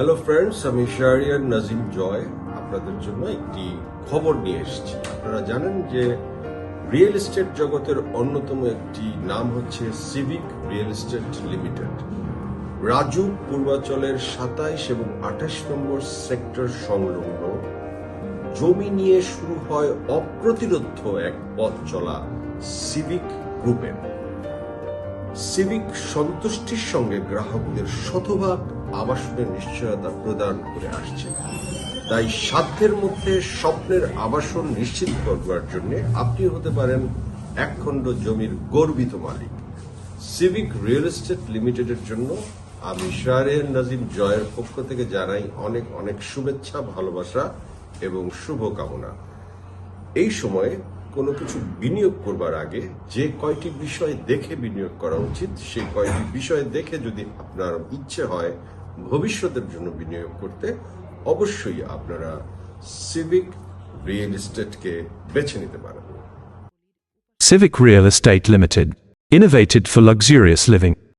Hello friends আমি শাহরিয়ার নাজিম জয়, আপনাদের জন্য একটি খবর নিয়ে এসেছি। আপনারা জানেন যে রিয়েল এস্টেট জগতের অন্যতম একটি নাম হচ্ছে Civic Real Estate Limited Raju পূর্বাচলের সাতাইশ এবং আঠাশ নম্বর সেক্টর সংলগ্ন। জমি নিয়ে শুরু হয় অপ্রতিরোধ এক পথ চলা সিভিক গ্রুপের সিভিক সন্তুষ্টির সঙ্গে গ্রাহকদের শতভাগ আবাসনের নিশ্চয়তা প্রদান করে আসছে। তাই সাধ্যের মধ্যে স্বপ্নের আবাসন নিশ্চিত করবার জন্য আপনি হতে পারেন একখণ্ড জমির গর্বিত মালিক। সিভিক রিয়েল এস্টেট লিমিটেডের জন্য আমি শাহরের নাজিম জয়ের পক্ষ থেকে জানাই অনেক অনেক শুভেচ্ছা, ভালোবাসা এবং শুভকামনা। এই সময়ে কোনো কিছু বিনিয়োগ করবার আগে যে কয়টি বিষয় দেখে বিনিয়োগ করা উচিত, সেই কয়টি বিষয় দেখে যদি আপনার ইচ্ছে হয় ভবিষ্যতের জন্য বিনিয়োগ করতে অবশ্যই আপনারা সিভিক রিয়েল এস্টেটকে বেছে নিতে পারেন Civic Real Estate Limited. Innovated for luxurious living.